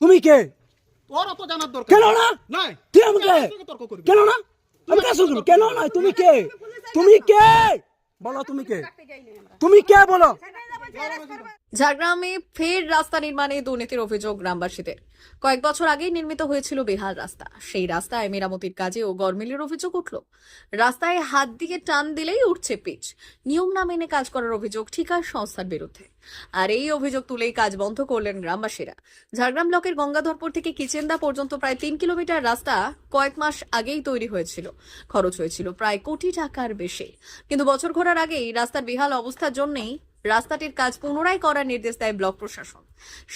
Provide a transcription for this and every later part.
তুমি কে? তোর অত জানার দরকার কেন না? নাই। তুই আমাকে তর্ক করবি। কেন না? আমি কাজ শুরু কেন না? তুমি কে? তুমি কে? বলো তুমি কে? তুমি কে? বলো। ঝাড়গ্রামে ফের রাস্তা নির্মাণে দুর্নীতির অভিযোগ গ্রামবাসীদের। কয়েক বছর আগেই নির্মিত হয়েছিল বেহাল রাস্তা। সেই রাস্তায় মেরামতির কাজে ও গরমিলের অভিযোগ উঠল। রাস্তায় হাত দিয়ে টান দিলেই উঠছে পিচ। নিয়ম না মেনে কাজ করার অভিযোগ ঠিকার সংস্থার বিরুদ্ধে। আর এই অভিযোগ তুলেই কাজ বন্ধ করলেন গ্রামবাসীরা। ঝাড়গ্রাম ব্লকের গঙ্গাধরপুর থেকে কিচেন্দা পর্যন্ত প্রায় তিন কিলোমিটার রাস্তা কয়েক মাস আগেই তৈরি হয়েছিল। খরচ হয়েছিল প্রায় কোটি টাকার বেশি। কিন্তু বছর ঘোরার আগেই রাস্তার বেহাল অবস্থার জন্যই রাস্তাটির কাজ পুনরায় করার নির্দেশ দেয় ব্লক প্রশাসন।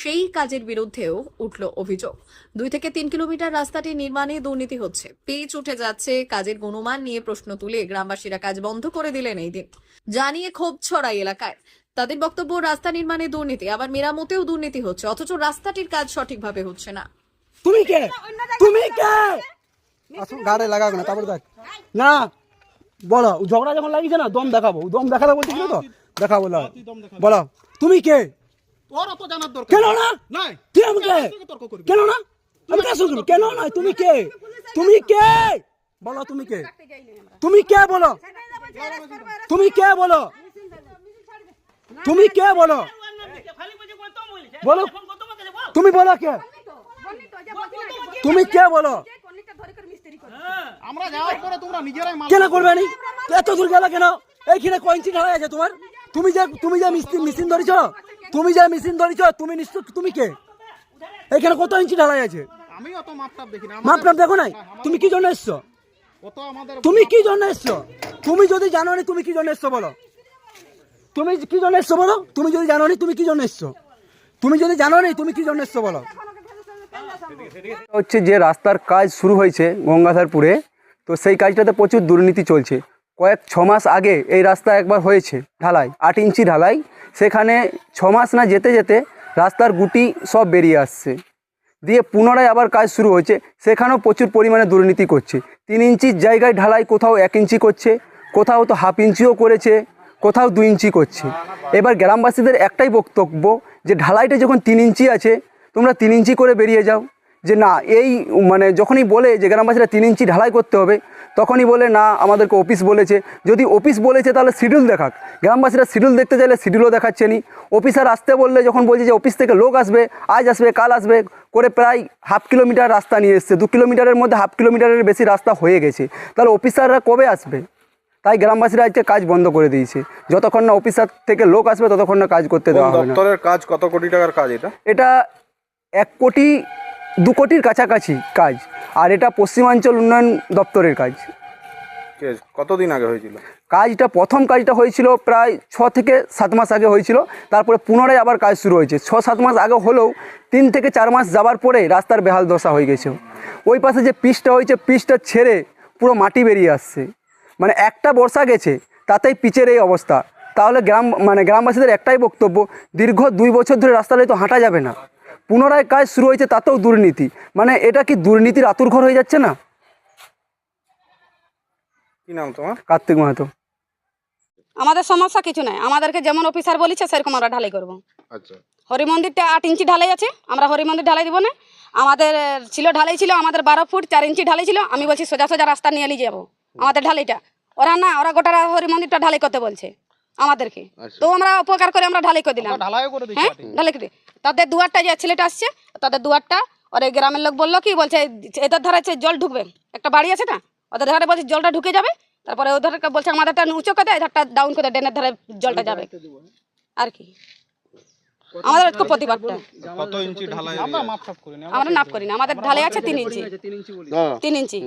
সেই কাজের বিরুদ্ধেও উঠল অভিযোগ। দুই থেকে তিন কিলোমিটার রাস্তাটি নির্মাণে দুর্নীতি হচ্ছে। পিচ উঠে যাচ্ছে কাজের গুণমান নিয়ে প্রশ্ন তুলে গ্রামবাসীরা কাজ বন্ধ করে দিলেন এই দিন। জানিয়ে ক্ষোভ ছড়াই এলাকায়। তাদের বক্তব্য রাস্তা নির্মাণে দুর্নীতি আবার মেরামতেও দুর্নীতি হচ্ছে অথচ রাস্তাটির কাজ সঠিকভাবে হচ্ছে না। তুমি কে? তুমি কে? আসুন গাড়ি লাগাবো না তারপর দেখ। না বলো ঝগড়া যখন লাগিয়েছে না দম দেখাবো। দম দেখাতে বলছিল তো দেখাবো না। বলো তুমি কে? তোর অত জানার দরকার কেন না? নাই। তুই আমাকে? করবি? কেন না? আমি কাজ শুরু কেন নয় তুমি কে? তুমি কে? বলো তুমি কে? তুমি কে বলো? তুমি কে বলো? তুমি কে বলো? বলো। তুমি বলো কে? তুমি কে বলো? আমরা যাওয়ার পরে তোমরা নিজেরাই কেন করবে নি? এত দূর গেল কেন? এইখানে কয়েন্সি ঢালাই আছে তোমার। তুমি যে তুমি যে মিস্ত্রি- মেশিন ধরেছ তুমি যে মেশিন ধরেছ তুমি নিশ্চয় তুমি কে? এখানে কত ইঞ্চি ঢালাই আছে? আমি অত মাপটাপ দেখি না দেখো নাই? তুমি কি জন্য এসছো? তুমি কি জন্য এসছো? তুমি যদি জানো নি তুমি কি জন্য এসছো বলো? তুমি কি জন্য এসছো বলো? তুমি যদি জানো নি তুমি কি জন্য এসছো? তুমি যদি জানো নি তুমি কি জন্য এসছো বলো? হচ্ছে যে রাস্তার কাজ শুরু হয়েছে গঙ্গাধারপুরে তো সেই কাজটাতে প্রচুর দুর্নীতি চলছে। কয়েক ছ মাস আগে এই রাস্তা একবার হয়েছে ঢালাই, আট ইঞ্চি ঢালাই। সেখানে ছ মাস না যেতে যেতে রাস্তার গুটি সব বেরিয়ে আসছে। দিয়ে পুনরায় আবার কাজ শুরু হয়েছে। সেখানেও প্রচুর পরিমাণে দুর্নীতি করছে। তিন ইঞ্চির জায়গায় ঢালাই কোথাও এক ইঞ্চি করছে, কোথাও তো হাফ ইঞ্চিও করেছে, কোথাও দু ইঞ্চি করছে। এবার গ্রামবাসীদের একটাই বক্তব্য যে ঢালাইটা যখন তিন ইঞ্চি আছে, তোমরা তিন ইঞ্চি করে বেরিয়ে যাও। যে না, এই মানে যখনই বলে যে গ্রামবাসীরা তিন ইঞ্চি ঢালাই করতে হবে তখনই বলে না আমাদেরকে অফিস বলেছে। যদি অফিস বলেছে তাহলে শিডিউল দেখাক। গ্রামবাসীরা শিডিউল দেখতে চাইলে শিডিউলও দেখাচ্ছে নি অফিসার আসতে বললে যখন বলছে যে অফিস থেকে লোক আসবে আজ আসবে কাল আসবে করে প্রায় হাফ কিলোমিটার রাস্তা নিয়ে এসছে। দু কিলোমিটারের মধ্যে হাফ কিলোমিটারের বেশি রাস্তা হয়ে গেছে। তাহলে অফিসাররা কবে আসবে? তাই গ্রামবাসীরা আজকে কাজ বন্ধ করে দিয়েছে। যতক্ষণ না অফিসার থেকে লোক আসবে ততক্ষণ না কাজ করতে দেওয়া হবে দপ্তরের কাজ কত কোটি টাকার কাজ এটা? এটা এক কোটি দু কোটির কাছাকাছি কাজ। আর এটা পশ্চিমাঞ্চল উন্নয়ন দপ্তরের কাজ। কতদিন আগে হয়েছিল? কাজটা প্রথম কাজটা হয়েছিল প্রায় ছ থেকে সাত মাস আগে হয়েছিল তারপরে পুনরায় আবার কাজ শুরু হয়েছে। ছ সাত মাস আগে হলেও তিন থেকে চার মাস যাবার পরে রাস্তার বেহাল দশা হয়ে গেছে। ওই পাশে যে পিচটা হয়েছে পিচটা ছেড়ে পুরো মাটি বেরিয়ে আসছে। মানে একটা বর্ষা গেছে তাতেই পিচের এই অবস্থা। তাহলে গ্রাম মানে গ্রামবাসীদের একটাই বক্তব্য দীর্ঘ দুই বছর ধরে রাস্তাটায় তো হাঁটা যাবে না। পুনরায় কাজ শুরু হয়েছে তাতেও দুর্নীতি। মানে এটা কি দুর্নীতির আতুরঘর হয়ে যাচ্ছে না? কি নাম তোমার? কার্তিক মাহাতো। আমাদের সমস্যা কিছু নাই। আমাদেরকে যেমন অফিসার বলেছে সেরকম আমরা ঢালাই করব। আচ্ছা। হরি মন্দিরটা আট ইঞ্চি ঢালাই আছে আমরা হরি মন্দির ঢালাই দিব না। আমাদের ছিল ঢালাই ছিল আমাদের বারো ফুট চার ইঞ্চি ঢালাই ছিল আমি বলছি সোজা সোজা রাস্তা নিয়ে নিয়ে যাব। আমাদের ঢালাইটা। ওরা না ওরা গোটা হরি মন্দিরটা ঢালাই করতে বলছে। আমাদেরকে। তো আমরা উপকার করে আমরা ঢালাই করে দিলাম। হ্যাঁ? ঢালাই করে তাদের দুয়ারটা যে ছেলেটা আসছে তাদের দুয়ারটা ওর এই গ্রামের লোক বলল কি বলছে এদের ধারে জল ঢুকবে। একটা বাড়ি আছে না ওদের ধারে বলছে জলটা ঢুকে যাবে। তারপরে ওদের বলছে আমাদেরটা উঁচু করে দেয় ধারটা ডাউন করে ড্রেনের ধারে জলটা যাবে। আর কি। আমাদের একটু প্রতিবাদটা। কত ইঞ্চি ঢালাই আমরা মাপটাপ করি না আমরা নাপ করি না আমাদের ঢালাই আছে তিন ইঞ্চি। তিন ইঞ্চি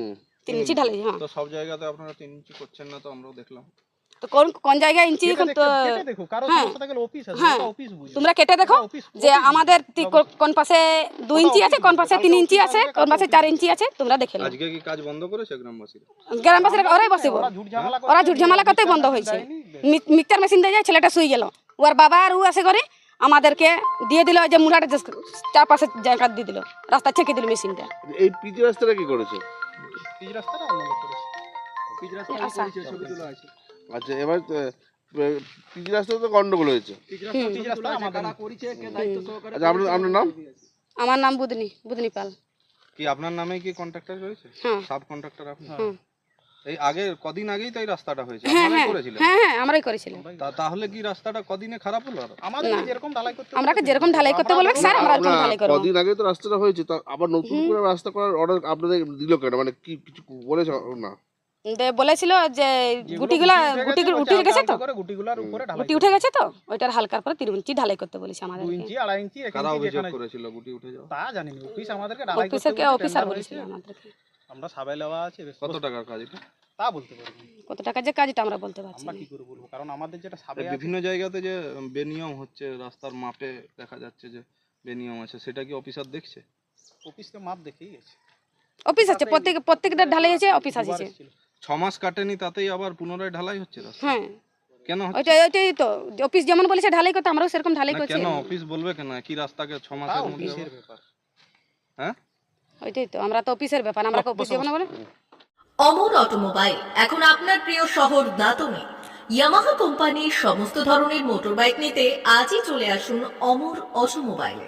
তিন ইঞ্চি ঢালাই হ্যাঁ। তো সব জায়গাতে আপনারা তিন ইঞ্চি করছেন না তো আমরাও দেখলাম। তো কোন কোন জায়গায় ইঞ্চি তো কেটে দেখো কারও হ্যাঁ। হ্যাঁ। ওটা অফিস বুঝে। তোমরা কেটে দেখো যে আমাদের কোন পাশে দু ইঞ্চি আছে কোন পাশে তিন ইঞ্চি আছে কোন পাশে চার ইঞ্চি আছে তোমরা দেখে নাও। আজকে কি কাজ বন্ধ করেছে গ্রামবাসীরা? গ্রামবাসীরা ওরাই বসিব। ওরা ঝুট ঝামেলা করতে বন্ধ হয়েছে। মি- মিক্সচার মেশিন দিয়ে যায় ছেলেটা শুয়ে গেল। ওর বাবা আর ও আসে করে আমাদেরকে দিয়ে দিল যে মুড়াটা চার পাশে জায়গা দিয়ে দিল রাস্তা ছেঁকে দিল মেশিনটা। এই পিচ রাস্তাটা কি করেছে? পিচ রাস্তাটা পিচ রাস্তা আচ্ছা। এবার পিচ রাস্তা তো গন্ডগোল হয়েছে। আচ্ছা আপনার আপনার নাম? আমার নাম বুদনি বুদনি পাল। কি আপনার নামে কি কন্ট্রাক্টর রয়েছে? হ্যাঁ। সাব কন্ট্রাক্টর আপনি এই আগে কদিন আগেই তো এই রাস্তাটা হয়েছে। হ্যাঁ আপনারাই হ্যাঁ। হ্যাঁ হ্যাঁ আমরাই করেছিলাম। তাহলে কি রাস্তাটা কদিনে খারাপ হলো আমাদের যেরকম ঢালাই করতে আমরাকে যেরকম ঢালাই করতে বলবে স্যার আমরা ঢালাই করব। কদিন আগে তো রাস্তাটা হয়েছে তা আবার নতুন করে রাস্তা করার অর্ডার আপনাদের দিল কেন? মানে কি কিছু বলেছে? না। বলেছিল যে গুটিগুলা গুটি উঠে গেছে তো? গুটি উঠে গেছে তো? ওইটার হালকার পরে তিন ইঞ্চি ঢালাই করতে বলেছে আমাদের ইঞ্চি আড়াই ইঞ্চি কারা অভিযোগ করেছিল গুটি উঠে যাওয়া তা জানিনি অফিস আমাদেরকে ঢালাই করতে অফিসারকে অফিসার বলেছিল আমাদেরকে। আমরা সাবাই লেওয়া আছে কত টাকার কাজ এটা? তা বলতে পারব কত টাকা যে কাজটা আমরা বলতে পারছি আমরা কি করে বলব? কারণ আমাদের যেটা সাবে এই বিভিন্ন জায়গাতে যে বেনিয়ম হচ্ছে রাস্তার মাপে দেখা যাচ্ছে যে বেনিয়ম আছে সেটা কি অফিসার দেখছে? অফিসকে মাপ দেখেই গেছে। অফিস আছে প্রত্যেক প্রত্যেকটা ঢালাই আছে অফিস আছে। ছ মাস কাটেনি তাতেই আবার পুনরায় ঢালাই হচ্ছে রাস্তা? হ্যাঁ। কেন হচ্ছে? ওইটাই ওইটাই তো অফিস যেমন বলেছে ঢালাই করতে আমরাও সেরকম ঢালাই না, করছি। কেন অফিস বলবে কেন? কি রাস্তাকে ছ মাসের মধ্যে আবার- হ্যাঁ? ওইটাই তো আমরা তো অফিসের ব্যাপার আমরা অফিস যেমন বলে। অমর অটোমোবাইল এখন আপনার প্রিয় শহর দাতনে ইয়ামাহা কোম্পানির সমস্ত ধরনের মোটরবাইক নিতে আজই চলে আসুন অমর অটোমোবাইলে।